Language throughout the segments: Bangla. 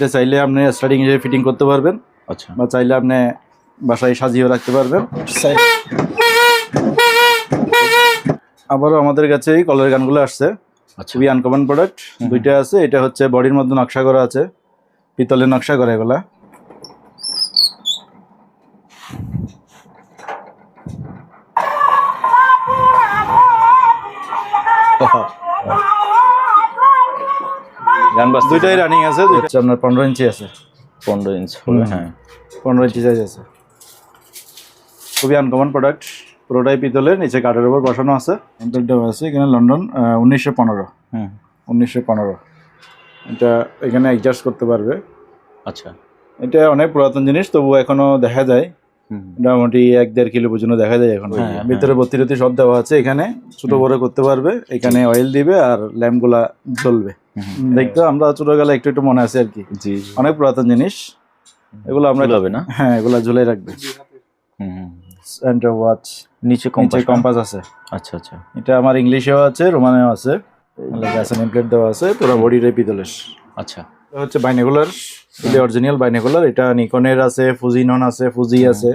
এটা চাইলে আপনি স্টার্টিং হিসেবে ফিটিং করতে পারবেন আচ্ছা। বা চাইলে আপনি বাসায় সাজিয়েও রাখতে পারবেন। আবারও আমাদের কাছে এই কলের গানগুলো আসছে। আচ্ছা। খুবই আনকমন প্রোডাক্ট দুইটা আছে এটা হচ্ছে বডির মধ্যে নকশা করা আছে। পিতলের নকশা করা এগুলা। গান দুইটাই রানিং আছে হচ্ছে আপনার পনেরো ইঞ্চি আছে। পনেরো ইঞ্চ হবে হ্যাঁ। পনেরো ইঞ্চি সাইজ আছে। খুবই আনকমন প্রোডাক্ট পুরোটাই পিতলের নিচে কাঠের উপর বসানো আছে। এমপ্লেটটাও আছে এখানে লন্ডন উনিশশো পনেরো। হ্যাঁ। উনিশশো পনেরো। এটা এখানে অ্যাডজাস্ট করতে পারবে। আচ্ছা। এটা অনেক পুরাতন জিনিস তবুও এখনও দেখা যায়। মোটামুটি এক দেড় কিলো পর্যন্ত দেখা যায় এখন। হ্যাঁ, হ্যাঁ। ভিতরে বত্তি টত্তি সব দেওয়া আছে এখানে। ছোট বড় করতে পারবে। এখানে অয়েল দিবে আর ল্যাম্পগুলা জ্বলবে। হুম। দেখতে আমরা ছোটবেলা একটু একটু মনে আছে আর কি। জি অনেক পুরাতন জিনিস। এগুলো আমরা হবে না? হ্যাঁ এগুলা ঝুলাই রাখবে। সেন্টার ওয়াচ নিচে কম্পাস কম্পাস আছে। আচ্ছা আচ্ছা। এটা আমার ইংলিশেও আছে রোমানেও আছে। দেওয়া আছে পুরো বডিটাই পিতলের আচ্ছা। হচ্ছে এটা অরিজিনাল বাইনেকুলার। এটা নিকনের আছে ফুজিনন আছে ফুজি আছে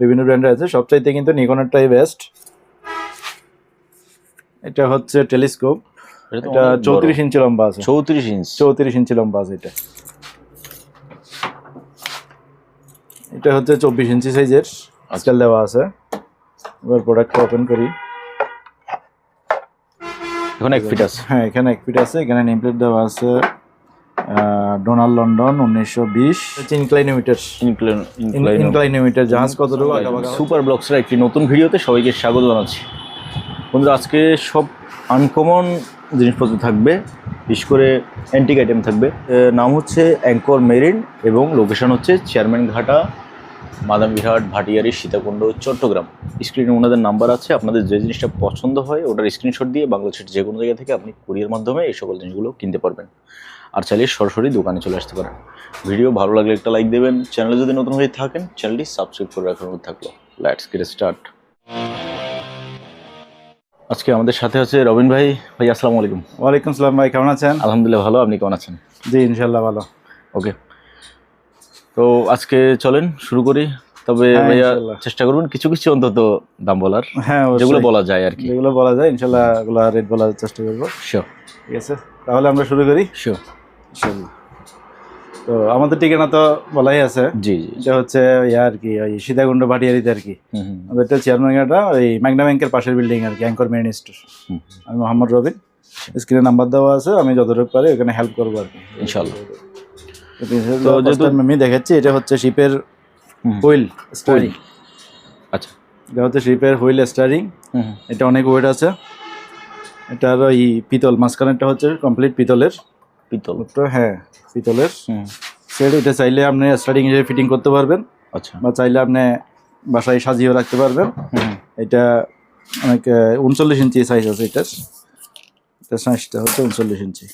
বিভিন্ন ব্র্যান্ডের আছে। সবচাইতে কিন্তু নিকনেরটাই বেস্ট এটা হচ্ছে টেলিস্কোপ এটা। চৌত্রিশ ইঞ্চি লম্বা আছে। চৌত্রিশ ইঞ্চ। চৌত্রিশ ইঞ্চি লম্বা আছে এটা। এটা হচ্ছে চব্বিশ ইঞ্চি সাইজের আজকাল দেওয়া আছে। এবার প্রোডাক্টটা ওপেন করি। এখানে এক ফিট আছে। হ্যাঁ এখানে এক ফিট আছে। এখানে নেমপ্লেট দেওয়া আছে। ডোনাল্ড লন্ডন উনিশশো বিশ। ইনক্লাইনোমিটার। ইনক্লাইনোমিটার জাহাজ কতটুকু? সুপার ব্লগসের একটি নতুন ভিডিওতে সবাইকে স্বাগত জানাচ্ছি। বন্ধুরা আজকে সব আনকমন জিনিসপত্র থাকবে বিশেষ করে অ্যান্টিক আইটেম থাকবে। নাম হচ্ছে অ্যাঙ্কর মেরিন এবং লোকেশন হচ্ছে চেয়ারম্যান ঘাটা মাদামবিহাট ভাটিয়ারি সীতাকুণ্ড চট্টগ্রাম স্ক্রিনে ওনাদের নাম্বার আছে আপনাদের যে জিনিসটা পছন্দ হয় ওটার স্ক্রিনশট দিয়ে বাংলাদেশের যে কোনো জায়গা থেকে আপনি কুরিয়ার মাধ্যমে এই সকল জিনিসগুলো কিনতে পারবেন। আর চাইলে সরাসরি দোকানে চলে আসতে পারেন। ভিডিও ভালো লাগলে একটা লাইক দেবেন। চ্যানেলে যদি নতুন হয়ে থাকেন চ্যানেলটি সাবস্ক্রাইব করে রাখার মধ্যে থাকল। লেটস গেট স্টার্ট আজকে আমাদের সাথে আছে রবিন ভাই। ভাই আসসালামু আলাইকুম। ওয়ালাইকুম সালাম ভাই কেমন আছেন? আলহামদুলিল্লাহ ভালো। আপনি কেমন আছেন? জি ইনশাল্লাহ ভালো। ওকে। তো আজকে চলেন শুরু করি। তবে হ্যাঁ, ভাইয়া চেষ্টা করবেন কিছু কিছু অন্তত দাম বলার। হ্যাঁ যেগুলো বলা যায় আর কি। যেগুলো বলা যায় ইনশাল্লাহ এগুলো রেট বলার চেষ্টা করব। শিওর ঠিক আছে? তাহলে আমরা শুরু করি। শিওর তো আমাদের ঠিকানা তো বলাই আছে। জি জি এটা হচ্ছে ইয়া আর কি ওই সীতাকুণ্ড ভাটিয়ারিতে আর কি। আমাদের চেয়ারম্যান গাটা ওই ম্যাগনা ব্যাংকের পাশের বিল্ডিং আর কি অ্যাঙ্কর মেরিন স্টোর। আমি মোহাম্মদ রবিন। স্ক্রিনে নাম্বার দেওয়া আছে আমি যতটুকু পারি ওখানে হেল্প করব আর কি। ইনশাল্লাহ তো যেহেতু আমি দেখাচ্ছি এটা হচ্ছে শিপের হুইল স্টারিং আচ্ছা। এটা হচ্ছে শিপের হুইল স্টারিং। এটা অনেক ওয়েট আছে। এটার ওই পিতল মাঝখানেরটা হচ্ছে কমপ্লিট পিতলের। পিতল। হ্যাঁ পিতলের। সেট এটা চাইলে আপনি স্টার্টিং হিসেবে ফিটিং করতে পারবেন। আচ্ছা। বা চাইলে আপনি বাসায় সাজিয়েও রাখতে পারবেন। এটা অনেক উনচল্লিশ ইঞ্চি সাইজ আছে এটার। এটা সাইজটা হচ্ছে উনচল্লিশ ইঞ্চি।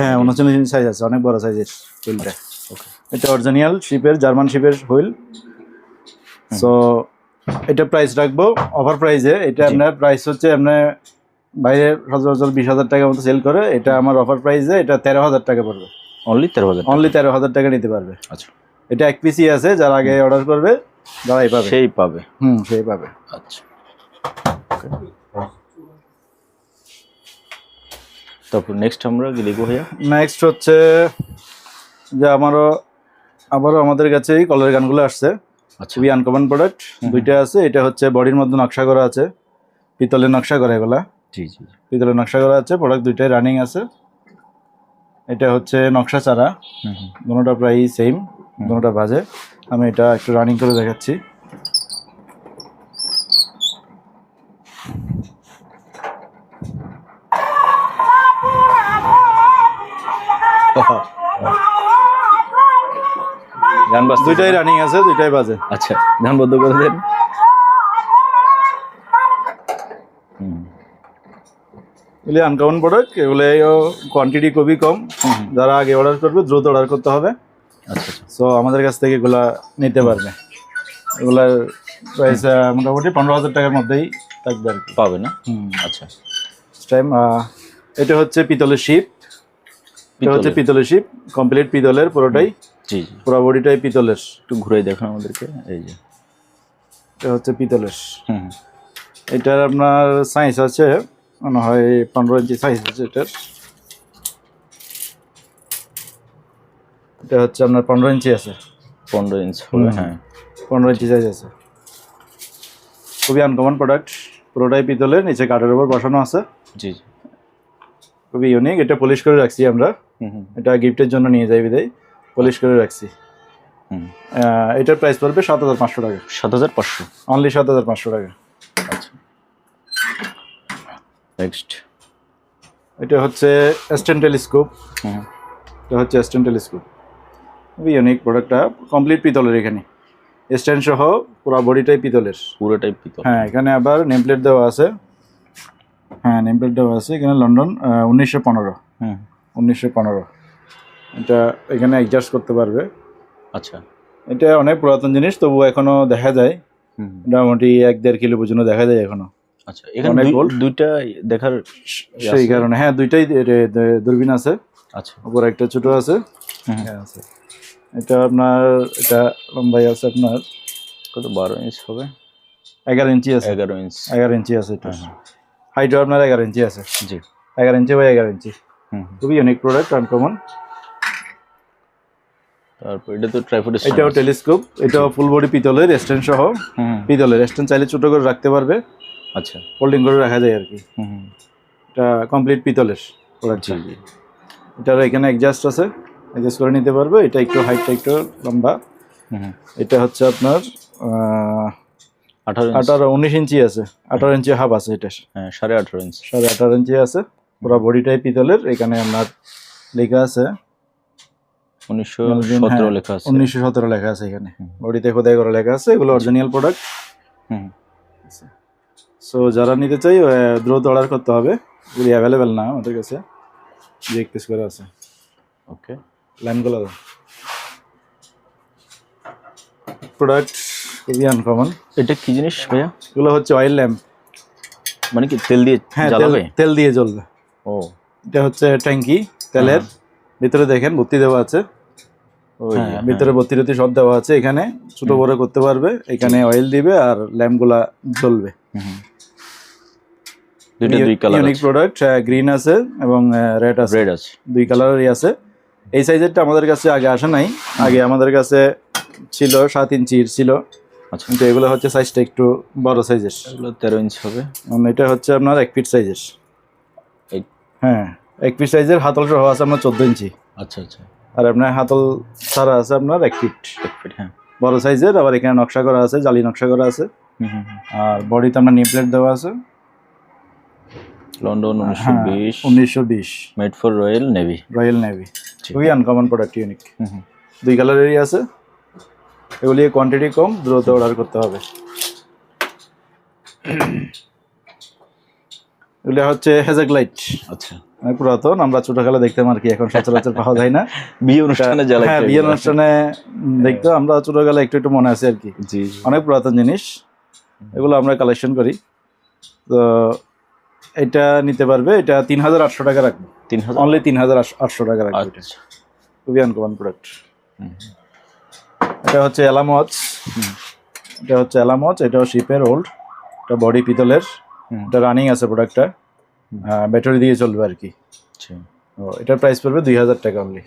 হ্যাঁ উনচল্লিশ ইঞ্চি সাইজ আছে অনেক বড় সাইজের হুইলটা এটা অরিজিনাল শিপের জার্মান শিপের হুইল সো এটা প্রাইস রাখব অফার প্রাইসে এটা আপনার প্রাইস হচ্ছে আপনার বাইরে সচরাচর বিশ হাজার টাকার মতো সেল করে এটা আমার অফার প্রাইসে এটা তেরো হাজার টাকা পড়বে। অনলি তেরো হাজার অনলি তেরো হাজার টাকা নিতে পারবে। আচ্ছা। এটা এক পিসি আছে যারা আগে অর্ডার করবে তারাই পাবে। সেই পাবে। হুম সেই পাবে। আচ্ছা। তারপর নেক্সট আমরা কি দেখব ভাইয়া? নেক্সট হচ্ছে যে আমারও আবারও আমাদের কাছে এই কলের গানগুলো আসছে। খুবই আনকমন প্রোডাক্ট দুইটা আছে এটা হচ্ছে বডির মধ্যে নকশা করা আছে পিতলের নকশা করা এগুলা। জি জি পিতলের নকশা করা আছে প্রোডাক্ট দুইটাই রানিং আছে। এটা হচ্ছে নকশা চারা হুম হুম। দুটোটা প্রায় সেম দুটোটা বাজে। আমি এটা একটু রানিং করে দেখাচ্ছি। গান বাজতে দুইটাই রানিং আছে দুইটাই বাজে। আচ্ছা গান বন্ধ করে দেন। এগুলি আনকমন প্রোডাক্ট এগুলো কোয়ান্টিটি খুবই কম। যারা আগে অর্ডার করবে দ্রুত অর্ডার করতে হবে। আচ্ছা আচ্ছা। সো আমাদের কাছ থেকে এগুলা নিতে পারবে। এগুলার প্রাইস মোটামুটি পনেরো হাজার টাকার মধ্যেই থাকবে আর কি। পাবে না? হুম। আচ্ছা। টাইম এটা হচ্ছে পিতলের শিপ এটা হচ্ছে পিতলের শিপ কমপ্লিট পিতলের পুরোটাই। জি পুরো বডিটাই পিতলের। একটু ঘুরে দেখান আমাদেরকে। এই যে। এটা হচ্ছে পিতলের। হুম হুম। এটার আপনার সাইজ আছে মনে হয় পনেরো ইঞ্চি সাইজ আছে এটার। এটা হচ্ছে আপনার পনেরো ইঞ্চি আছে। পনেরো ইঞ্চ হ্যাঁ। পনেরো ইঞ্চি সাইজ আছে। খুবই আনকমন প্রোডাক্ট পুরোটাই পিতলের নিচে কাঠের উপর বসানো আছে। জি জি। খুবই ইউনিক এটা পলিশ করে রাখছি আমরা। হুম হুম। এটা গিফটের জন্য নিয়ে যাই বিদায়। পলিশ করে রাখছি। এটার প্রাইস পড়বে সাত হাজার পাঁচশো টাকা। সাত হাজার পাঁচশো? অনলি সাত হাজার পাঁচশো টাকা। আচ্ছা। নেক্সট এটা হচ্ছে স্ট্যান্ড টেলিস্কোপ এটা হচ্ছে স্ট্যান্ড টেলিস্কোপ খুবই ইউনিক প্রোডাক্টটা কমপ্লিট পিতলের এখানে। স্ট্যান্ড সহ পুরো বডিটাই পিতলের। পুরোটাই পিতল। হ্যাঁ এখানে আবার নেম প্লেট দেওয়া আছে। হ্যাঁ নেম প্লেট দেওয়া আছে। এখানে লন্ডন উনিশশো পনেরো। হ্যাঁ উনিশশো পনেরো। এটা এখানে অ্যাডজাস্ট করতে পারবে। আচ্ছা। এটা অনেক পুরাতন জিনিস তবু এখনও দেখা যায়। হুম। মোটামুটি এক দেড় কিলো পর্যন্ত দেখা যায় এখনও। আচ্ছা এখানে অনেক দুইটা দেখার ইয়ে সেই কারণে। হ্যাঁ দুইটাই দূরবীন আছে। আচ্ছা। উপর একটা ছোট আছে। হ্যাঁ, আছে। এটা আপনার এটা লম্বাই আছে আপনার। কত? বারো ইঞ্চ হবে? এগারো ইঞ্চি আছে। এগারো ইঞ্চ এগারো ইঞ্চি আছে এটা। হ্যাঁ, হাইটও আপনার এগারো ইঞ্চি আছে। জি। এগারো ইঞ্চি বাই এগারো ইঞ্চি। হুম খুবই ইউনিক প্রোডাক্ট আনকমন তারপর এটা তো ট্রাইপড এটাও টেলিস্কোপ এটাও ফুল বডি পিতলের স্ট্যান্ড সহ পিতলের। স্ট্যান্ড চাইলে ছোট করে রাখতে পারবে। আচ্ছা। ফোল্ডিং করে রাখা যায় আর কি। এটা কমপ্লিট পিতলের প্রোডাক্ট এটার এখানে অ্যাডজাস্ট আছে। অ্যাডজাস্ট করে নিতে পারবে। এটা একটু হাইটটা একটু লম্বা। এটা হচ্ছে আপনার আঠারো আঠারো উনিশ ইঞ্চি আছে। আঠারো ইঞ্চি হাফ আছে এটার। হ্যাঁ সাড়ে আঠারো ইঞ্চ সাড়ে আঠারো ইঞ্চি আছে। পুরো বডিটাই পিতলের। এখানে আপনার লেখা আছে। উনিশশো সতেরো হ্যাঁ, লেখা আছে। উনিশশো সতেরো লেখা আছে এখানে। বডিতে খোদাই করা লেখা আছে এগুলো অরিজিনাল প্রোডাক্ট হুম। সো যারা নিতে চাই দ্রুত অর্ডার করতে হবে। এগুলি অ্যাভেলেবেল না আমাদের কাছে। যে করে আছে। ওকে প্রোডাক্ট খুবই আনকমন এটা কি জিনিস ভাইয়া? এগুলো হচ্ছে অয়েল ল্যাম্প মানে কি তেল দিয়ে হ্যাঁ তেল দিয়ে জ্বলবে। ও। এটা হচ্ছে ট্যাঙ্কি তেলের। ভিতরে দেখেন ভর্তি দেওয়া আছে। হ্যাঁ, হ্যাঁ। ভিতরে ভর্তি টর্তি সব দেওয়া আছে এখানে। ছোট বড় করতে পারবে। এখানে অয়েল দিবে আর ল্যাম্পগুলা জ্বলবে। দুইটা দুই কালার ইউনিক প্রোডাক্ট গ্রিন আছে এবং রেড আছে। রেড আছে। দুই কালারেরই আছে। এই সাইজেরটা আমাদের কাছে আগে আসে নাই। আগে আমাদের কাছে ছিল সাত ইঞ্চির ছিল। আচ্ছা। কিন্তু এগুলো হচ্ছে সাইজটা একটু বড় সাইজের এগুলো তেরো ইঞ্চ হবে। এটা হচ্ছে আপনার এক ফিট সাইজের হ্যাঁ এক ফিট সাইজের হাতল সহ আছে আপনার চোদ্দ ইঞ্চি আচ্ছা আচ্ছা। আর আপনার হাতল ছাড়া আছে আপনার এক ফিট এক ফিট হ্যাঁ। বড় সাইজের আবার এখানে নকশা করা আছে জালি নকশা করা আছে। আর বডিতে আপনার নিম প্লেট দেওয়া আছে। লন্ডন উনিশশো হ্যাঁ বিশ। উনিশশো বিশ। Made for royal navy royal navy খুবই আনকমন প্রোডাক্ট ইউনিক দুই কালারেরই আছে। এগুলি কোয়ান্টিটি কম দ্রুত অর্ডার করতে হবে। এগুলি হচ্ছে হেজাক লাইট আচ্ছা। পুরাতন আমরা ছোটকালে দেখতাম আর কি এখন সচরাচর পাওয়া যায় না। বিয়ে অনুষ্ঠানে হ্যাঁ বিয়ের অনুষ্ঠানে দেখতো আমরা ছোটকালে একটু একটু মনে আছে আর কি। জি অনেক পুরাতন জিনিস এগুলো আমরা কালেকশন করি। তো এটা নিতে পারবে এটা তিন হাজার আটশো টাকা রাখব। তিন হাজার অনলি তিন হাজার আটশো টাকা রাখব আচ্ছা। খুবই আনকমন প্রোডাক্ট। এটা হচ্ছে অ্যালামচ এটা হচ্ছে অ্যালামচ এটাও শিপের ওল্ড এটা বডি পিতলের। এটা রানিং আছে প্রোডাক্টটা ব্যাটারি দিয়ে চলবে আর কি। আচ্ছা। ও এটার প্রাইস পড়বে দুই হাজার টাকা অনলি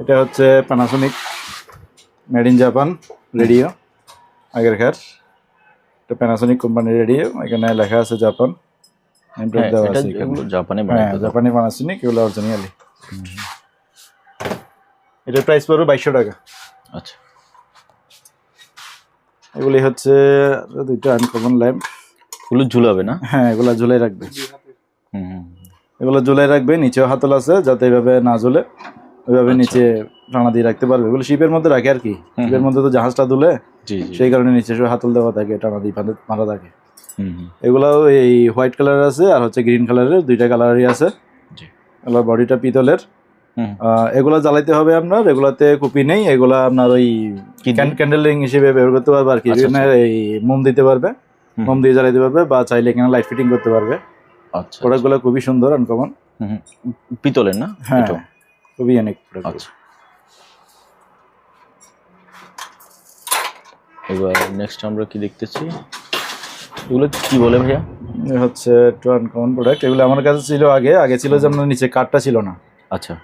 এটা হচ্ছে Panasonic made in Japan radio আগেরকার এটা প্যানাসোনিক কোম্পানির রেডিও এখানে লেখা আছে জাপান জাপানি প্যানাসোনিক এগুলো অরিজিনালি এটার প্রাইস পড়বে বাইশশো টাকা। আচ্ছা। এগুলি হচ্ছে দুইটা আনকমন ল্যাম্প এগুলো ঝুলাবে না? হ্যাঁ এগুলা ঝুলাই রাখবে। হুম এগুলো ঝুলাই রাখবে নিচেও হাতল আছে যাতে এভাবে না ঝুলে। ওইভাবে আচ্ছা। নিচে টানা দিয়ে রাখতে পারবে। এগুলো শিপের মধ্যে রাখে আর কি। শিপের মধ্যে তো জাহাজটা দুলে সেই কারণে নিচে সব হাতল দেওয়া থাকে টানা দিয়ে বাঁধা থাকে। এগুলাও এই হোয়াইট কালার আছে আর হচ্ছে গ্রিন কালারের দুইটা কালারই আছে। জি। এগুলো বডিটা পিতলের। এগুলা জ্বালাইতে হবে আপনার এগুলাতে কুপি নেই এগুলা আপনার ওই? ক্যান্ডেলিং হিসেবে ব্যবহার করতে পারবে আর কি। আচ্ছা, এই মোম দিতে পারবে। মোম দিয়ে জ্বালাইতে পারবে বা চাইলে এখানে লাইট ফিটিং করতে পারবে। আচ্ছা প্রোডাক্টগুলো খুবই সুন্দর আনকমন। পিতলের না? হ্যাঁ খুবই অনেক প্রোডাক্ট আচ্ছা। এবার নেক্সট আমরা কি দেখতেছি? এগুলো কি বলে ভাইয়া? হচ্ছে একটু আনকমন প্রোডাক্ট এগুলো আমার কাছে ছিল আগে। আগে ছিল যে আপনার নিচে কাঠটা ছিল না। আচ্ছা।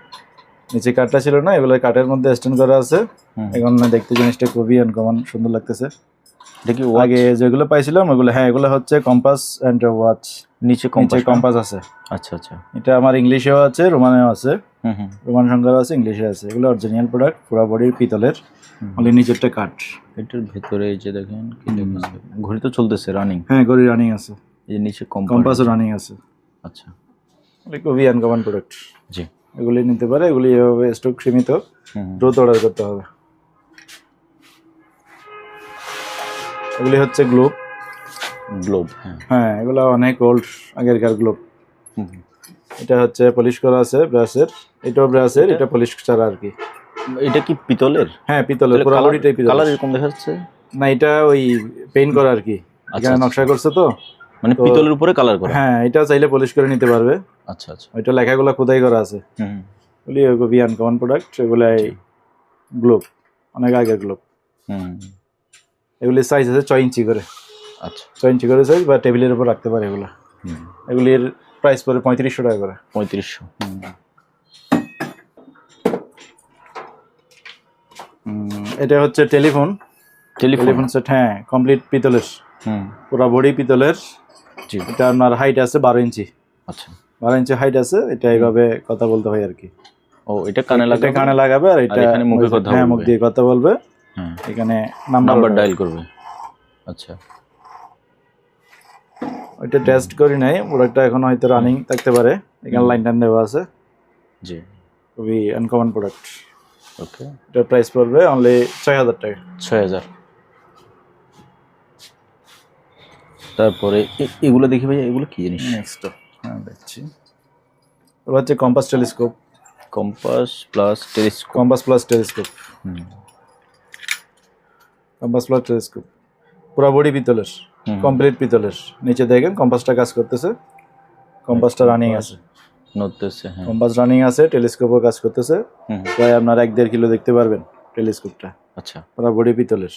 নিচে কাঠটা ছিল না এগুলো কাঠের মধ্যে স্ট্যান্ড করা আছে। এখন দেখতে জিনিসটা খুবই আনকমন সুন্দর লাগতেছে। কি আগে যেগুলো পাইছিলাম ওগুলো হ্যাঁ এগুলো হচ্ছে কম্পাস অ্যান্ড ওয়াচ নিচে নিচে কম্পাস কম্পাস আছে। আচ্ছা আচ্ছা। এটা আমার ইংলিশেও আছে রোমানেও আছে। হুম হুম। রোমান সংখ্যাও আছে ইংলিশে আছে। এগুলো অরিজিনাল প্রোডাক্ট পুরো বডির পিতলের। অনলি নিচেরটা কাঠ। এটার ভেতরে এই যে দেখেন কি ঘড়ি তো চলতেছে রানিং হ্যাঁ গড়ি রানিং আছে। এই নিচে কম্পাস কম্পাসও রানিং আছে। আচ্ছা। খুবই আনকমন প্রোডাক্ট জি। এগুলি নিতে পারে এগুলি এভাবে স্টক সীমিত। দ্রুত অর্ডার করতে হবে। এগুলি হচ্ছে গ্লোব। গ্লোব হ্যাঁ। হ্যাঁ এগুলো অনেক ওল্ড আগেরকার গ্লোব। এটা হচ্ছে পলিশ করা আছে ব্রাশের। এটাও ব্রাশের এটা পলিশ ছাড়া আর কি। এটা কি পিতলের? হ্যাঁ পিতলের পুরো বডিটাই পিতল কালার এরকম দেখা যাচ্ছে না এটা ওই পেইন্ট করা আর কি। আচ্ছা, এখানে নকশা করছে তো। মানে পিতলের উপরে কালার করা? হ্যাঁ এটা চাইলে পলিশ করে নিতে পারবে। আচ্ছা আচ্ছা। ওইটা লেখাগুলো খোদাই করা আছে। হুম খুবই আনকমন প্রোডাক্ট এগুলাই গ্লোব অনেক আগের গ্লোব। হুম। এগুলির সাইজ আছে ছয় ইঞ্চি করে। আচ্ছা। ছয় ইঞ্চি করে সাইজ বা টেবিলের উপর রাখতে পারে এগুলো। এগুলির প্রাইস পড়ে পঁয়ত্রিশশো টাকা করে। পঁয়ত্রিশশো। এটা হচ্ছে টেলিফোন। টেলিফোন? সেট হ্যাঁ কমপ্লিট পিতলের। হুম। পুরো বডি পিতলের। জি। এটা আপনার হাইট আছে বারো ইঞ্চি। আচ্ছা। বারো ইঞ্চি হাইট আছে এটা এইভাবে কথা বলতে হয় আর কি। ও এটা কানে লাগাবে? কানে লাগাবে আর এটা মুখে কথা হ্যাঁ মুখ দিয়ে কথা বলবে। এখানে নাম্বার ডায়াল করবে। আচ্ছা। ওইটা টেস্ট করি নাই প্রোডাক্টটা এখন হয়তো রানিং থাকতে পারে। এখানে লাইন টাইন দেওয়া আছে। জি। খুবই আনকমন প্রোডাক্ট ওকে। এটার প্রাইস পড়বে অনলি ছয় হাজার টাকা। ছয় হাজার। তারপরে এগুলো দেখি ভাই এগুলো কি জিনিস? নেক্সট হ্যাঁ দেখছি। ওটা হচ্ছে compass telescope compass plus telescope compass plus telescope হুম। Compass plus telescope. পুরো বডি পিতলের কমপ্লিট পিতলের। নিচে দেখেন কম্পাসটা কাজ করতেছে। কম্পাসটা রানিং আছে। নড়তেছে হ্যাঁ। কম্পাস রানিং আছে টেলিস্কোপও কাজ করতেছে। প্রায় আপনার এক দেড় কিলো দেখতে পারবেন টেলিস্কোপটা। আচ্ছা। পুরো বডি পিতলের।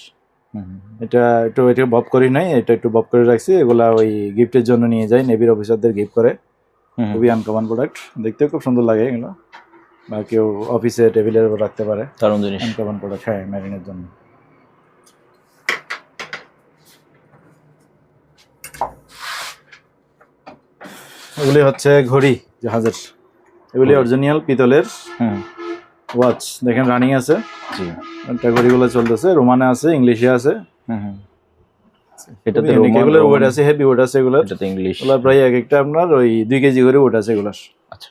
এটা একটু এটা বব করি নাই এটা একটু বব করে রাখছি। এগুলা ওই গিফটের জন্য নিয়ে যাই নেভির অফিসারদের গিফট করে। খুবই আনকমন প্রোডাক্ট দেখতেও খুব সুন্দর লাগে এগুলো। বা কেউ অফিসে টেবিলের উপর রাখতে পারে। দারুণ জিনিস। আনকমন প্রোডাক্ট হ্যাঁ ম্যারিনের জন্য। এগুলি হচ্ছে ঘড়ি জাহাজের। এগুলি। অরিজিনাল পিতলের। হ্যাঁ ওয়াচ দেখেন রানিং আছে। জি। একটা ঘড়িগুলো চলতেছে রোমানে আছে ইংলিশে আছে। হুম হুম। এটাতে এগুলোর ওয়েট আছে হেভি ওয়েট আছে এগুলোর। এটাতে ইংলিশ এগুলোর প্রায় এক একটা আপনার ওই দুই কেজি করে ওয়েট আছে এগুলোর। আচ্ছা।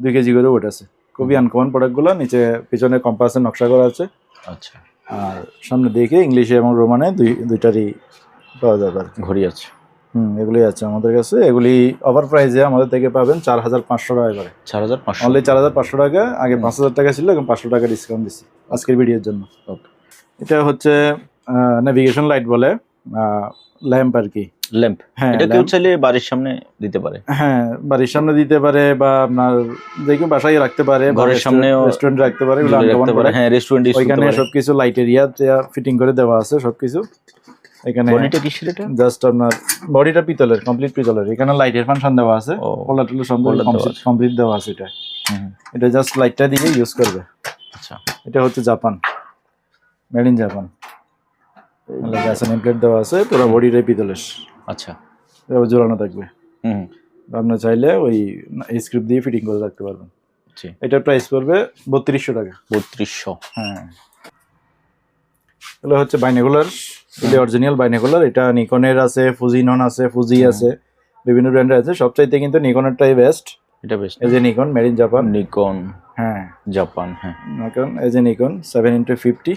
দুই কেজি করে ওয়েট আছে। খুবই আনকমন প্রোডাক্টগুলো নিচে পিছনে কম্পাসের নকশা করা আছে। আচ্ছা। আর সামনে দেখে ইংলিশে এবং রোমানে দুই দুইটারই পাওয়া যাবে আর কি। ঘড়ি আছে। হুম এগুলি আছে আমাদের কাছে। এগুলি ওভার প্রাইসে আমাদের থেকে পাবেন চার হাজার পাঁচশো টাকা করে। চার হাজার পাঁচশো। অনলি চার হাজার পাঁচশো টাকা আগে পাঁচ হাজার টাকা ছিল এখন পাঁচশো টাকা ডিসকাউন্ট দিচ্ছি আজকের ভিডিওর জন্য। Okay. এটা হচ্ছে নেভিগেশন লাইট বলে ল্যাম্প আর কি। ল্যাম্প হ্যাঁ এটা কেউ চাইলে বাড়ির সামনে দিতে পারে। হ্যাঁ বাড়ির সামনে দিতে পারে বা আপনার যে কেউ বাসায় রাখতে পারে ঘরের সামনেও রেস্টুরেন্ট রাখতে পারে এগুলো রাখতে পারে। হ্যাঁ রেস্টুরেন্ট ওইখানে সবকিছু লাইট এরিয়া ফিটিং করে দেওয়া আছে সবকিছু। এখানে বডিটা কিসের এটা জাস্ট আপনার বডিটা পিতলের কমপ্লিট পিতলের। এখানে লাইটের ফাংশন দেওয়া আছে। পোলার টুলার সম্পূর্ণ। কমপ্লিট দেওয়া আছে। এটা। হুম, এটা জাস্ট লাইটটা দিয়ে ইউজ করবে। আচ্ছা। এটা হচ্ছে Japan. Made in Japan gas plate দেওয়া আছে পুরো বডিটাই পিতলের। আচ্ছা। এভাবে ঝোলানো থাকবে। হুম আপনার চাইলে ওই স্ক্রিপ্ট দিয়ে ফিটিং করে রাখতে পারবেন। জি। এটার প্রাইস পড়বে বত্রিশশো টাকা। বত্রিশশো। হ্যাঁ। এগুলো হচ্ছে বাইনেকুলার এগুলো অরিজিনাল বাইনেকুলার। এটা নিকনের আছে ফুজিনন আছে ফুজি আছে বিভিন্ন ব্র্যান্ডের আছে। সবচাইতে কিন্তু নিকনেরটাই বেস্ট এটা বেস্ট এই যে Nikon made in Japan Nikon হ্যাঁ। জাপান হ্যাঁ। নিকন এই যে নিকন সেভেন ইন্টু ফিফটি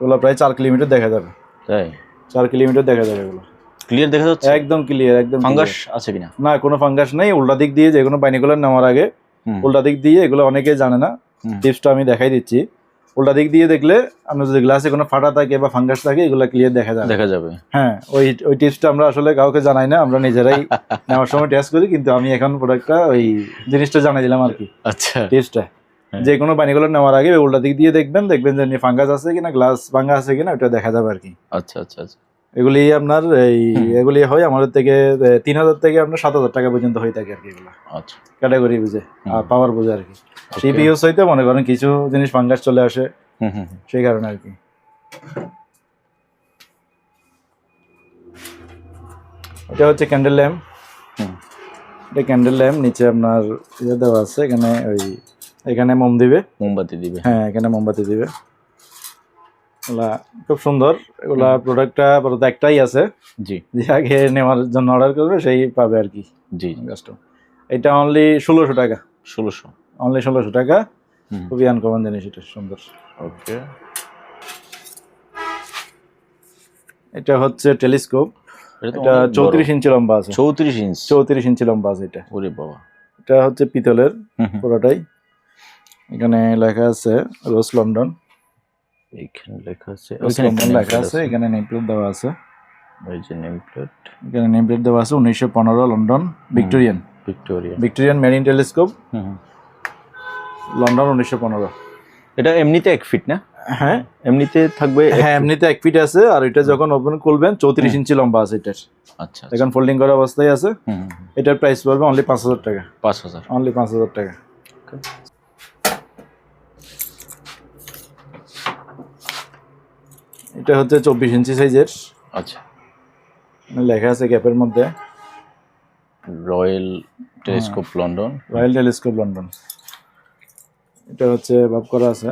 ওগুলো প্রায় চার কিলোমিটার দেখা যাবে। তাই? চার কিলোমিটার দেখা যাবে এগুলো। ক্লিয়ার দেখা যাচ্ছে? একদম ক্লিয়ার একদম ফাঙ্গাস আছে কিনা? না কোনো ফাঙ্গাস নেই। উল্টা দিক দিয়ে যে কোনো বাইনিকুলার নেওয়ার আগে উল্টা দিক দিয়ে এগুলো অনেকে জানে না। টিপসটা আমি দেখাই দিচ্ছি। উল্টা দিক দিয়ে দেখলে আপনার যদি গ্লাসে কোনো ফাটা থাকে বা ফাঙ্গাস থাকে এগুলো ক্লিয়ার দেখা যাবে। দেখা যাবে। হ্যাঁ ওই ওই টিপসটা আমরা আসলে কাউকে জানাই না আমরা নিজেরাই নেওয়ার সময় টেস্ট করি কিন্তু আমি এখন প্রোডাক্টটা ওই জিনিসটা জানাই দিলাম আর কি। আচ্ছা। টিপসটা হ্যাঁ। যে কোনো পানিগুলো নেওয়ার আগে উল্টা দিক দিয়ে দেখবেন দেখবেন যে ফাঙ্গাস আছে কিনা গ্লাস ভাঙ্গা আছে কিনা ওটা দেখা যাবে আর কি। আচ্ছা আচ্ছা আচ্ছা। এগুলি আপনার এই এগুলি হয় আমাদের থেকে তিন হাজার থেকে আপনার সাত হাজার টাকা পর্যন্ত হয়ে থাকে আর কি এগুলো। আচ্ছা। ক্যাটাগরি বুঝে আর পাওয়ার বুঝে আর কি. সিপিইউস হইতে মনে করেন কিছু জিনিস ফাঙ্গাস চলে আসে হুম হুম হুম। সেই কারণে আর কি। এটা হচ্ছে ক্যান্ডেল ল্যাম্প। এটা ক্যান্ডেল ল্যাম্প নিচে আপনার ইয়ে দেওয়া আছে এখানে ওই এখানে মোম দিবে। মোমবাতি দিবে। হ্যাঁ এখানে মোমবাতি দিবে। এগুলা খুব সুন্দর। এগুলা প্রোডাক্টটা আপাতত একটাই আছে। জি। যে আগে নেওয়ার জন্য অর্ডার করবে সেই পাবে আর কি জি। কাস্টম এটা অনলি ষোলোশো টাকা। ষোলোশো। অনলি ষোলোশো টাকা। খুবই আনকমন জিনিস এটা সুন্দর। ওকে এটা হচ্ছে টেলিস্কোপ এটা। চৌত্রিশ ইঞ্চি লম্বা আছে। চৌত্রিশ ইঞ্চ। চৌত্রিশ ইঞ্চি লম্বা আছে এটা। ওরে বাবা। এটা হচ্ছে পিতলের। পুরোটাই। এখানে লেখা আছে রোজ লন্ডন। এইখানে লেখা আছে ওইখানে লেখা আছে এখানে নেম প্লেট দেওয়া আছে। এই যে নেম প্লেট এখানে নেম প্লেট দেওয়া আছে উনিশশো পনেরো London Victorian. Victoria. Victorian marine telescope. London উনিশশো পনেরো। এটা এমনিতে এক ফিট না? হ্যাঁ। এমনিতে থাকবে হ্যাঁ এমনিতে এক ফিট আছে আর এটা যখন ওপেন করবেন চৌত্রিশ ইঞ্চি লম্বা আছে এটার। আচ্ছা আচ্ছা। এখন ফোল্ডিং করা অবস্থায় আছে। এটার প্রাইস পড়বে অনলি পাঁচ হাজার টাকা। পাঁচ হাজার। অনলি পাঁচ হাজার টাকা। এটা হচ্ছে চব্বিশ ইঞ্চি সাইজের। আচ্ছা। লেখা আছে ক্যাপের মধ্যে। Royal telescope London. Royal telescope London. এটা হচ্ছে ভাব করা আছে।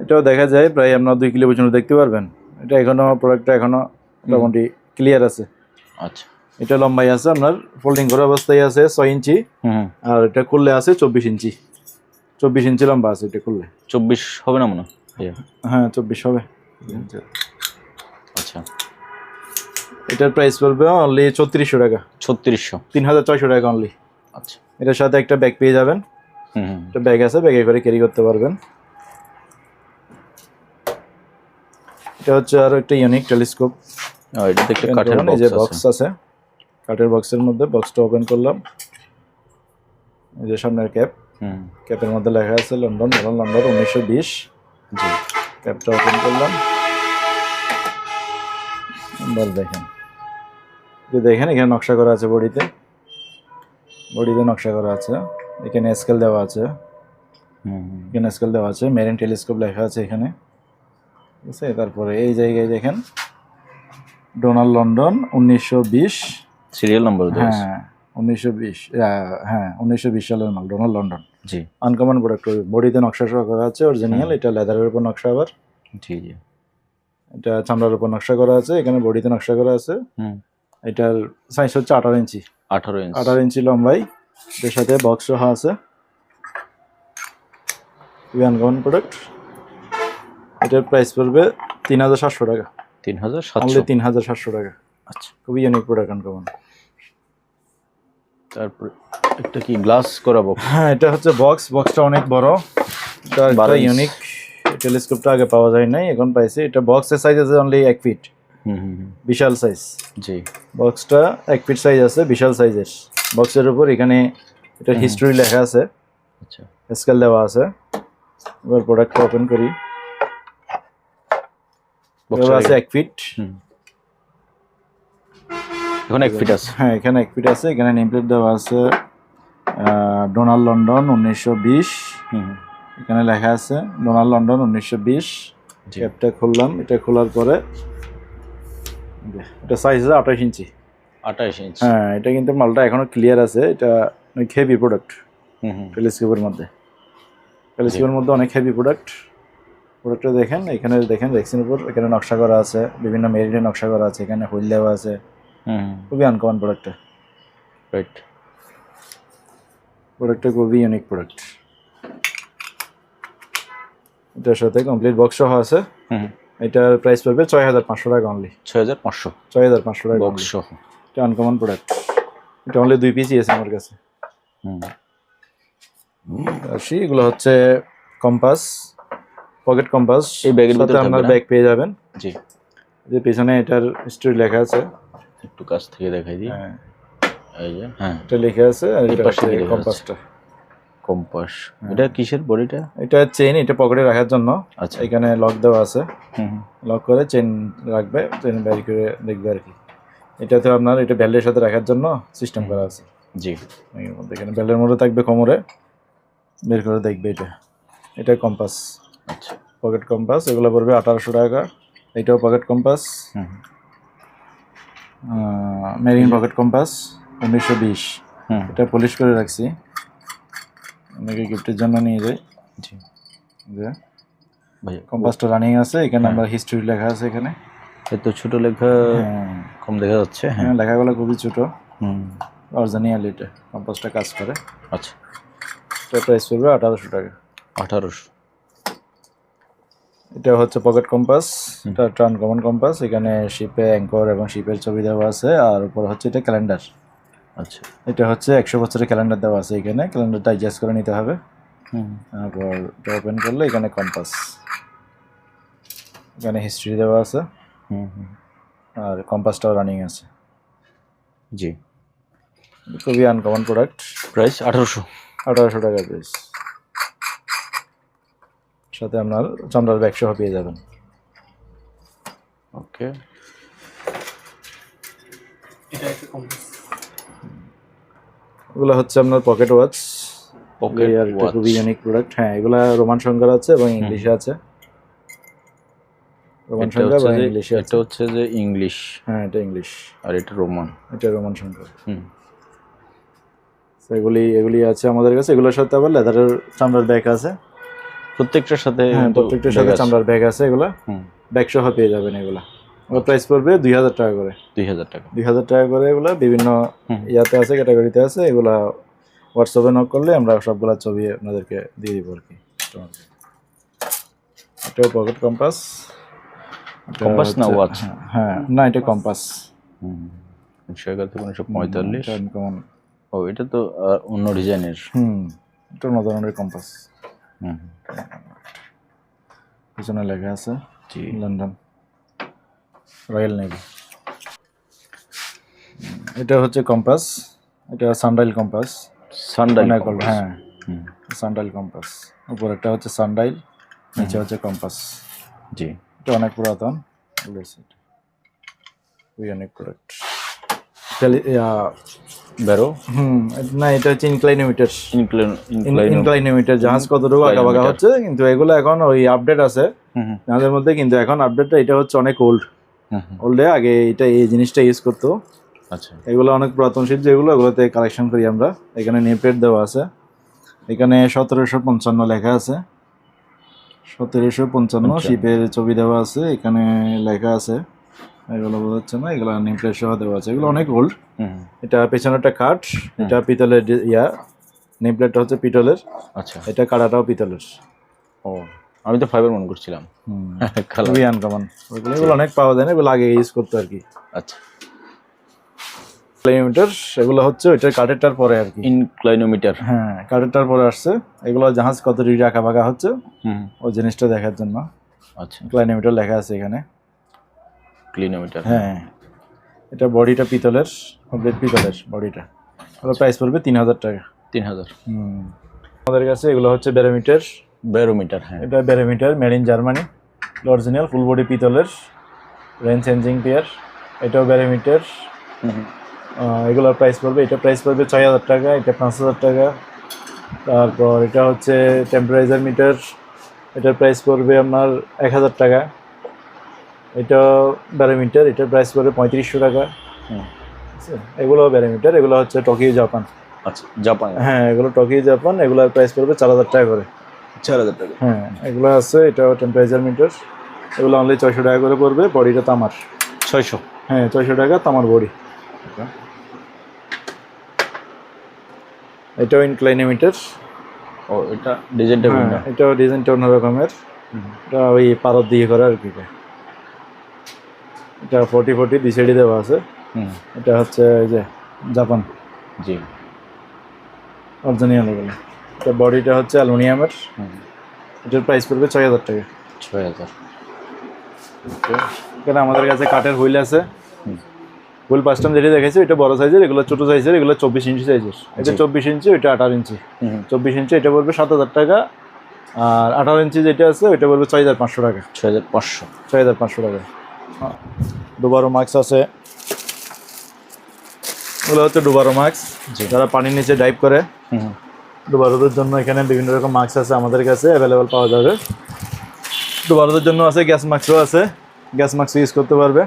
এটাও দেখা যায় প্রায় আপনার দুই কিলো পর্যন্ত দেখতে পারবেন। এটা এখনও প্রোডাক্টটা এখনও মোটামুটি ক্লিয়ার আছে। আচ্ছা। এটা লম্বাই আছে আপনার ফোল্ডিং করা অবস্থায় আছে ছয় ইঞ্চি। আর এটা খুললে আছে চব্বিশ ইঞ্চি। চব্বিশ ইঞ্চি লম্বা আছে এটা খুললে। চব্বিশ হবে না মনে হয়? হ্যাঁ চব্বিশ হবে। আচ্ছা। এটার প্রাইস পড়বে অনলি চৌত্রিশশো টাকা। ছত্রিশশো। তিন হাজার ছয়শো টাকা অনলি আচ্ছা। এটার সাথে একটা ব্যাগ পেয়ে যাবেন। হুম একটা ব্যাগ আছে ব্যাগে করে ক্যারি করতে পারবেন। এটা হচ্ছে আরও একটা ইউনিক টেলিস্কোপ এটা দেখতে কাঠের যে বক্স আছে। কাঠের বক্সের মধ্যে বক্সটা ওপেন করলাম। এই যে সামনের ক্যাপ হুম। ক্যাপের মধ্যে লেখা আছে লন্ডন লন্ডন লন্ডন উনিশশো বিশ। জি। ক্যাপটা ওপেন করলাম। এবার দেখেন। যে দেখেন এখানে নকশা করা আছে বডিতে। বডিতে নকশা করা আছে। এখানে স্কেল দেওয়া আছে। হুম। এখানে স্কেল দেওয়া আছে। মেরিন টেলিস্কোপ লেখা আছে এখানে। ঠিক আছে? তারপরে এই জায়গায় দেখেন ডোনাল্ড লন্ডন উনিশশো বিশ। সিরিয়াল নম্বর হ্যাঁ উনিশশো বিশ। হ্যাঁ উনিশশো বিশ সালের মাল ডোনাল্ড লন্ডন জি। আনকমন প্রোডাক্ট বডিতে নকশা সহ করা আছে অরিজিনাল এটা লেদারের উপর নকশা আবার। জি জি। এটা চামড়ার উপর নকশা করা আছে এখানে বডিতে নকশা করা আছে। হুম। এটার সাইজ হচ্ছে আঠারো ইঞ্চি। আঠারো ইঞ্চি। আঠারো ইঞ্চি লম্বাই। এর সাথে বক্স সহ আছে। আনকমন প্রোডাক্ট এটার প্রাইস পড়বে তিন হাজার সাতশো টাকা। তিন হাজার সাতশো। তিন হাজার সাতশো টাকা। আচ্ছা। খুবই ইউনিক প্রোডাক্ট আনকমন তারপর একটা কি গ্লাস করা বক্স হ্যাঁ এটা হচ্ছে বক্স বক্সটা অনেক বড়। এটা। ইউনিক টেলিস্কোপটা আগে পাওয়া যায় নাই এখন পাইছি। এটা বক্সের সাইজ আছে অনলি এক ফিট হুম হুম হুম। বিশাল সাইজ জি। বক্সটা এক ফিট সাইজ আছে বিশাল সাইজের বক্সের উপর এখানে হুম। হিস্ট্রি লেখা আছে। আচ্ছা। স্কেল দেওয়া আছে। এবার প্রোডাক্টটা ওপেন করি। বক্স এবার আছে এক ফিট এখন এক ফিট আছে। হ্যাঁ এখানে এক ফিট আছে। এখানে নেমপ্লেট দেওয়া আছে ডোনাল্ড লন্ডন উনিশশো বিশ। হুম। এখানে লেখা আছে ডোনাল্ড লন্ডন উনিশশো বিশ। ক্যাপটা খুললাম এটা খোলার পরে এটা সাইজ আছে আঠাশ ইঞ্চি। আঠাশ ইঞ্চি। হ্যাঁ এটা কিন্তু মালটা এখনও ক্লিয়ার আছে এটা অনেক হেভি প্রোডাক্ট হুম হুম। টেলিস্কোপের মধ্যে। টেলিস্কোপের মধ্যে অনেক হেভি প্রোডাক্ট প্রোডাক্টটা দেখেন এখানে দেখেন রেক্সিন উপর এখানে নকশা করা আছে বিভিন্ন মেরিনে নকশা করা আছে এখানে হুইল দেওয়া আছে। হুম হুম। খুবই আনকমন প্রোডাক্টটা রাইট প্রোডাক্টটা খুবই ইউনিক প্রোডাক্ট এটার সাথে কমপ্লিট বক্স সহ আছে। এটার প্রাইস পড়বে ছয় হাজার পাঁচশো টাকা অনলি ছয় হাজার পাঁচশো? ছয় হাজার পাঁচশো টাকা বক্স সহ? এটা আনকমন প্রোডাক্ট এটা অনলি দুই পিসই আছে আমার কাছে। হুম। আসি এগুলো হচ্ছে কম্পাস পকেট কম্পাস এই ব্যাগের ভিতরে আপনার ব্যাগ পেয়ে যাবেন। জি। যে পিছনে এটার স্টোরি লেখা আছে। একটু কাছ থেকে দেখাই দিই। হ্যাঁ। এই যে হ্যাঁ। এটা লেখা আছে আর এই পাশে। কম্পাসটা কম্পাস। এটা কিসের বডিটা? এটা চেইন এটা পকেটে রাখার জন্য। আচ্ছা। এখানে লক দেওয়া আছে। লক করে চেন রাখবে চেন বের করে দেখবে আর কি। এটা তো আপনার এটা বেল্টের সাথে রাখার জন্য সিস্টেম করা আছে। জি। এখানে বেল্টের মধ্যে থাকবে কোমরে। বের করে দেখবে এটা। এটা কম্পাস। আচ্ছা। পকেট কম্পাস এগুলো পড়বে আঠারোশো টাকা। এটাও পকেট কম্পাস। হুম মেরিন পকেট কম্পাস উনিশশো বিশ। এটা পলিশ করে রাখছি। অনেকে গিফটের জন্য নিয়ে যাই? জি। যে ভাই কম্পাসটা রানিং আছে এখানে আমরা হিস্ট্রি লেখা আছে এখানে। এত ছোট লেখা হ্যাঁ। কম দেখা যাচ্ছে হ্যাঁ। হ্যাঁ লেখাগুলো খুবই ছোট। হুম। অরিজিনাল এটা কম্পাসটা কাজ করে। আচ্ছা। এটা প্রাইস পড়বে আঠারোশো টাকা। আঠারোশো। এটা হচ্ছে পকেট কম্পাস এটা ট্রান কমন কম্পাস এখানে শিপে অ্যাঙ্কর এবং শিপের ছবি দেওয়া আছে আর উপর হচ্ছে এটা ক্যালেন্ডার আচ্ছা। এটা হচ্ছে একশো বছরের ক্যালেন্ডার দেওয়া আছে এখানে। ক্যালেন্ডারটা অ্যাডজাস্ট করে নিতে হবে। হুম। তারপর এটা ওপেন করলে এখানে কম্পাস এখানে হিস্ট্রি দেওয়া আছে। হুম হুম। আর কম্পাসটাও রানিং আছে। জি। খুবই আনকমন প্রোডাক্ট প্রাইস আঠারোশো। আঠারোশো টাকা প্রাইস সাথে আপনার চামড়ার ব্যাগ সহ পেয়ে যাবেন। ওকে এগুলো হচ্ছে আপনার পকেট ওয়াচ একটা খুবই ইউনিক প্রোডাক্ট হ্যাঁ এগুলা রোমান সংখ্যার আছে এবং ইংলিশে আছে। রোমান সংখ্যা এবং ইংলিশে আছে। এটা হচ্ছে যে ইংলিশ। হ্যাঁ এটা ইংলিশ। আর এটা রোমান। এটা রোমান সংখ্যা। হুম। তো এগুলি এগুলি আছে আমাদের কাছে। এগুলোর সাথে আবার লেদারের চামড়ার ব্যাগ আছে। প্রত্যেকটার সাথে হ্যাঁ প্রত্যেকটার সাথে চামড়ার ব্যাগ আছে এগুলা। হুম। ব্যাগ সহ পেয়ে যাবেন এগুলা। ওর প্রাইস পড়বে দুই হাজার টাকা করে। দুই হাজার টাকা। দুই হাজার টাকা করে এগুলা বিভিন্ন ইয়াতে আছে ক্যাটাগরিতে আছে এগুলা হোয়াটসঅ্যাপে নক করলে আমরা সবগুলা ছবি আপনাদেরকে দিয়ে দিব আর কি। এটাও পকেট কম্পাস Compass না watch? হ্যাঁ না এটা কম্পাস হুম উনিশশো উনিশশো পঁয়তাল্লিশ কেমন ও এটা তো অন্য ডিজাইনের। হুম এটা অন্য ধরনের কম্পাস হুম পিছনে লেখা আছে লন্ডন রয়্যাল নেভি। এটা হচ্ছে কম্পাস এটা সানডাইল কম্পাস। সানডাইল হ্যাঁ সানডাইল কম্পাস। উপর একটা হচ্ছে সানডাইল নিচে হচ্ছে কম্পাস। জি। এটা অনেক পুরাতন খুবই অনেক প্রোডাক্ট বেরো। হুম না এটা হচ্ছে ইনক্লাইনোমিটার ইনক্লাইন ইনক্লাইন ইনক্লাইনোমিটার জাহাজ কতটুকু বাঁকা হচ্ছে কিন্তু এগুলো এখন ওই আপডেট আছে। জাহাজের মধ্যে কিন্তু এখন আপডেটটা এটা হচ্ছে অনেক ওল্ড। ওল্ডে আগে এটা এই জিনিসটা ইউজ করতো। আচ্ছা। এগুলো অনেক পুরাতন শিপ যেগুলো ওগুলোতে কালেকশন করি আমরা। এখানে নেপেট দেওয়া আছে। এখানে সতেরোশো পঞ্চান্ন লেখা আছে। সতেরোশো পঞ্চান্ন আচ্ছা। শিপের ছবি দেওয়া আছে। এখানে লেখা আছে। এগুলো বোঝাচ্ছে না এগুলো নেপেট সহ দেওয়া আছে। এগুলো অনেক ওল্ড। এটা পেছনেরটা কাঠ এটা পিতলের ইয়া। নেপলেটটা হচ্ছে পিতলের। আচ্ছা। এটা কাটাটাও পিতলের। ও। আমি তো ফাইবার মনে করছিলাম খুবই আনকমন ওইগুলো এগুলো অনেক পাওয়া যায় না এগুলো আগে ইউজ করতো আর কি। আচ্ছা। কিলোমিটার এগুলো হচ্ছে ওইটার কাঠেরটার পরে আর কি। ইনক্লাইনোমিটার হ্যাঁ কাঠেরটার পরে আসছে। এগুলো জাহাজ কত ডিগ্রি আঁকা বাঁকা হচ্ছে ওই জিনিসটা দেখার জন্য। আচ্ছা। ক্লাইনোমিটার লেখা আছে এখানে। ক্লিনোমিটার হ্যাঁ। এটা বডিটা পিতলের কমপ্লিট পিতলের বডিটা। ওগুলো প্রাইস পড়বে তিন হাজার টাকা। তিন হাজার। হুম। আমাদের কাছে এগুলো হচ্ছে ব্যারোমিটার ব্যারোমিটার হ্যাঁ। এটা barometer made in Germany original full body পিতলের রেঞ্জ চেঞ্জিং পেয়ার এটাও ব্যারোমিটার। এগুলোর প্রাইস পড়বে এটা প্রাইস পড়বে ছয় হাজার টাকা এটা পাঁচ হাজার টাকা। তারপর এটা হচ্ছে টেম্পারেচার মিটার এটার প্রাইস পড়বে আপনার এক হাজার টাকা। এটা ব্যারোমিটার এটার প্রাইস পড়বে পঁয়ত্রিশশো টাকা? এগুলো ব্যারোমিটার এগুলো হচ্ছে টোকিও জাপান আচ্ছা জাপান হ্যাঁ এগুলো টোকিও জাপান এগুলোর প্রাইস পড়বে চার হাজার টাকা করে। চার হাজার টাকা। হ্যাঁ এগুলো আছে টেম্পারেচার মিটার এগুলো অনলি ছয়শো টাকা করে পড়বে বডিটা তামার। ছয়শো? হ্যাঁ ছয়শো টাকা তামার বডি। এটাও ইনক্লাইনোমিটার ও এটা ডিজাইনটা ভিন্ন হ্যাঁ এটাও ডিজাইনটা অন্য রকমের। এটা ওই পারদ দিয়ে করা আর কি। এটা। ফোর্টি ফোর্টি দেওয়া আছে। এটা হচ্ছে এই যে জাপান। জি। অরিজিনাল এগুলো। এটা বডিটা হচ্ছে অ্যালুমিনিয়ামের। হুম। এটার প্রাইস পড়বে ছয় হাজার টাকা। ছয় হাজার এখানে আমাদের কাছে কাঠের হুইল আছে। হুম। হুইল পাঁচটাম যেটা দেখেছি এটা বড় সাইজের এগুলো ছোট সাইজের এগুলো চব্বিশ ইঞ্চি সাইজের এটা চব্বিশ ইঞ্চি ওইটা আঠারো ইঞ্চি হুম। চব্বিশ ইঞ্চি এটা পড়বে সাত হাজার টাকা। আর আঠারো ইঞ্চি যেটা আছে ওইটা পড়বে ছয় হাজার পাঁচশো টাকা। ছয় হাজার পাঁচশো। ছয় হাজার পাঁচশো টাকা। ডুবারো মাস্ক আছে। এগুলো হচ্ছে ডুবারো মাস্ক যারা পানির নিচে ডাইভ করে হুম ডুবারোদের জন্য এখানে বিভিন্ন রকম মাস্ক আছে আমাদের কাছে অ্যাভেলেবেল পাওয়া যাবে। ডুবারোদের জন্য আছে গ্যাস মাস্কও আছে। গ্যাস মাস্ক ইউজ করতে পারবে।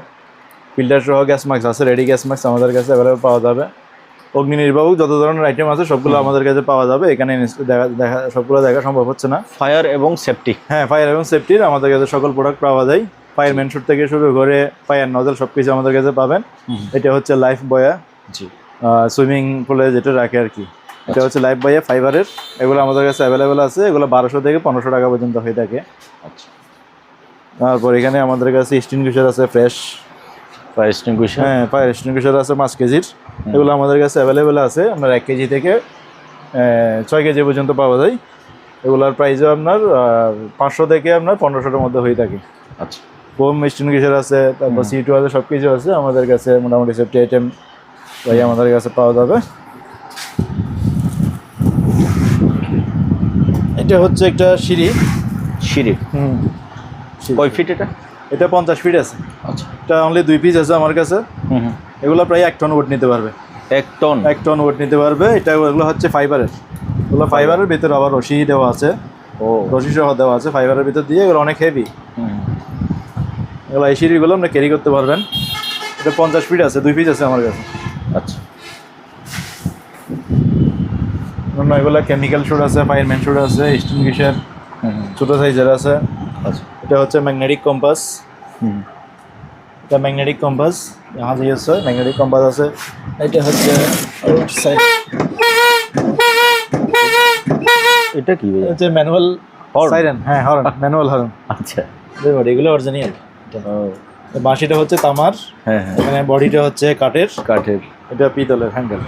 ফিল্টার সহ গ্যাস মাস্ক আছে রেডি গ্যাস মাস্ক আমাদের কাছে অ্যাভেলেবেল পাওয়া যাবে। অগ্নি নির্বাপক যত ধরনের আইটেম আছে সবগুলো আমাদের কাছে পাওয়া যাবে। এখানে দেখা দেখা সবগুলো দেখা সম্ভব হচ্ছে না। ফায়ার এবং সেফটি হ্যাঁ ফায়ার এবং সেফটির আমাদের কাছে সকল প্রোডাক্ট পাওয়া যায়। ফায়ারম্যান শুট থেকে শুরু করে ফায়ার নজল সব কিছু আমাদের কাছে পাবেন। এটা হচ্ছে লাইফ বয়া জি। সুইমিং পুলে যেটা রাখে আর কি। এটা হচ্ছে লাইফ বয়া ফাইবারের এগুলো আমাদের কাছে অ্যাভেলেবেল আছে। এগুলো বারোশো থেকে পনেরোশো টাকা পর্যন্ত হয়ে থাকে। আচ্ছা। তারপর এখানে আমাদের কাছে স্টিন গুষার আছে ফ্রেশ ফায়ার এক্সটিংগুইশার হ্যাঁ ফায়ার স্টিন গুষার আছে পাঁচ কেজির। এগুলো আমাদের কাছে অ্যাভেলেবেল আছে। আপনার এক কেজি থেকে ছয় কেজি পর্যন্ত পাওয়া যায়। এগুলোর প্রাইসও আপনার পাঁচশো থেকে আপনার পনেরোশোটার মধ্যে হয়ে থাকে। আচ্ছা। বোম স্টিন গুষার আছে তারপর সি টু আছে সব কিছু আছে। আমাদের কাছে মোটামুটি সেফটি আইটেম আমাদের কাছে পাওয়া যাবে। এটা হচ্ছে একটা সিঁড়ি। সিঁড়ি? হুম। কয় ফিট এটা? এটা পঞ্চাশ ফিট আছে। আচ্ছা। এটা অনলি দুই পিস আছে আমার কাছে। হুম হুম। এগুলো প্রায় এক টন ওয়েট নিতে পারবে। এক টন এক টন ওয়েট নিতে পারবে। এটা এগুলো হচ্ছে ফাইবারের এগুলো ফাইবারের ভিতরে আবার রশি দেওয়া আছে। ও। রশি সহ দেওয়া আছে ফাইবারের ভিতর দিয়ে। এগুলো অনেক হেভি হুম এগুলো এই সিঁড়িগুলো আপনি ক্যারি করতে পারবেন। এটা পঞ্চাশ ফিট আছে দুই পিস আছে আমার কাছে। আচ্ছা। অন্য এগুলো কেমিক্যাল শুট আছে ফায়ারম্যান শুট আছে স্টিন গিসার হুম হুম ছোটো সাইজের আছে আচ্ছা এটা হচ্ছে ম্যাগনেটিক কম্পাস হুম এটা ম্যাগনেটিক কম্পাস यहाँ से আছে ম্যাগনেটিক কম্পাস আছে এটা হচ্ছে আউটসাইড এটা কি ভাইয়া হচ্ছে ম্যানুয়াল Horn? সাইরেন হ্যাঁ হর্ন ম্যানুয়াল হর্ন আচ্ছা এগুলো অরিজিনাল ও বাঁশিটা হচ্ছে তামার হ্যাঁ হ্যাঁ এখানে বডিটা হচ্ছে কাঠের কাঠের এটা পিতলের হ্যান্ডেল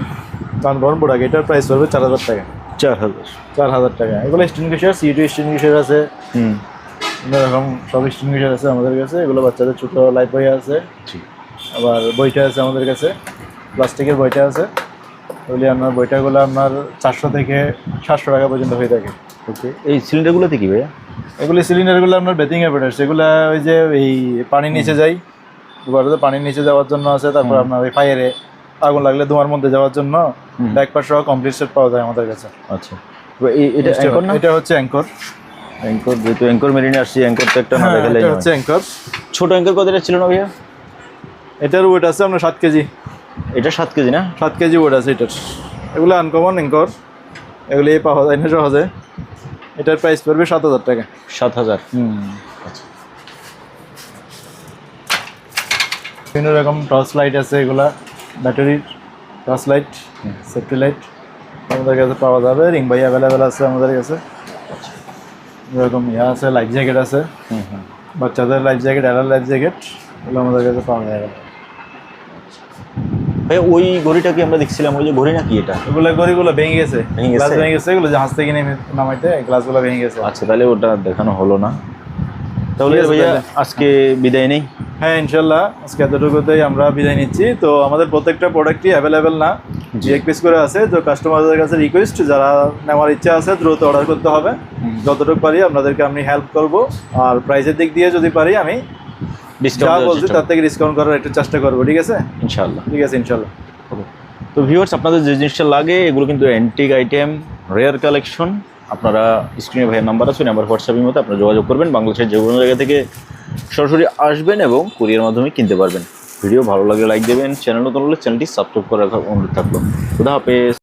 কারণ বরং প্রোডাক্ট এটার প্রাইস পড়বে চার হাজার টাকা। চার হাজার। চার হাজার টাকা। এগুলো স্টিনগুইশার সি টু স্টিনগুইশার আছে। হুম। বিভিন্ন রকম সব স্টিনগুইশার আছে আমাদের কাছে। এগুলো বাচ্চাদের ছোটো লাইফ বই আছে। আবার বইটা আছে আমাদের কাছে। প্লাস্টিকের বইটা আছে। ওগুলি আপনার বইটাগুলো আপনার চারশো থেকে সাতশো টাকা পর্যন্ত হয়ে থাকে। ওকে। এই সিলিন্ডারগুলোতে কি ভাইয়া? এগুলি সিলিন্ডারগুলো আপনার বেথিং অ্যাপারেটস এগুলো ওই যে এই পানির নিচে যাই। দুবারে পানির নিচে যাওয়ার জন্য আছে। তারপর আপনার ওই ফায়ারে আগুন লাগলে ধোঁয়ার মধ্যে যাওয়ার জন্য। ব্যাকপার সহ কমপ্লিট সেট পাওয়া যায় আমাদের কাছে। আচ্ছা। এটা অ্যাঙ্কর না? এটা হচ্ছে অ্যাঙ্কর অ্যাঙ্কর যেহেতু অ্যাঙ্কর মেরিনে আসছি অ্যাঙ্কর তো একটা না হ্যাঁ, দেখালে এটা হচ্ছে অ্যাঙ্কর ছোট অ্যাঙ্কর কত ছিল না ভাইয়া? এটার ওয়েট আছে আপনার সাত কেজি। এটা সাত কেজি না? সাত কেজি ওয়েট আছে এটার। এগুলো আনকমন অ্যাঙ্কর এগুলি পাওয়া যায় না সহজে। এটার প্রাইস পড়বে সাত হাজার টাকা। সাত হাজার? হুম। বিভিন্ন রকম টর্চ লাইট আছে এগুলা। ব্যাটারির টর্চ লাইট সেফটি লাইট আমাদের কাছে পাওয়া যাবে। রিং বাই অ্যাভেলেবেল আছে আমাদের কাছে। এরকম ইয়া আছে লাইফ জ্যাকেট আছে। হুম হুম। বাচ্চাদের life jacket adult life jacket এগুলো আমাদের কাছে পাওয়া যায় ভাই ওই ঘড়িটা কি আমরা দেখছিলাম? ওই যে ঘড়ি নাকি এটা? এগুলো গড়িগুলো ভেঙে গেছে। ভেঙে গ্লাস ভেঙে গেছে এগুলো জাহাজ থেকে নেমে নামাইতে গ্লাসগুলো ভেঙে গেছে। আচ্ছা তাহলে ওটা দেখানো হলো না। তাহলে ভাইয়া আজকে বিদায় নেই। হ্যাঁ ইনশাল্লাহ আজকে এতটুকুতেই আমরা বিদায় নিচ্ছি। তো আমাদের প্রত্যেকটা প্রোডাক্টই অ্যাভেলেবেল না। এক পিস করে আছে। তো কাস্টমারদের কাছে রিকোয়েস্ট যারা নেওয়ার ইচ্ছা আছে দ্রুত অর্ডার করতে হবে। যতটুকু পারি আপনাদেরকে আমি হেল্প করব। আর প্রাইসের দিক দিয়ে যদি পারি আমি যা ডিসকাউন্ট বলছি তার থেকে ডিসকাউন্ট করার একটু চেষ্টা করব ঠিক আছে? ইনশাল্লাহ ঠিক আছে ইনশাল্লাহ তো ভিউয়ার্স আপনাদের যে জিনিসটা লাগে এগুলো কিন্তু অ্যান্টিক আইটেম রেয়ার কালেকশন আপনারা স্ক্রিনে ভাইয়ের নাম্বার আছে, নাম্বার হোয়াটসঅ্যাপের মতো আপনারা যোগাযোগ করবেন। বাংলাদেশের যে কোনো জায়গা থেকে সরাসরি আসবেন এবং কুরিয়ার মাধ্যমে কিনতে পারবেন। ভিডিও ভালো লাগলে লাইক দেবেন, চ্যানেল নতুন হলে চ্যানেলটি সাবস্ক্রাইব করে রাখার অনুরোধ থাকল। খুদা হাফেজ।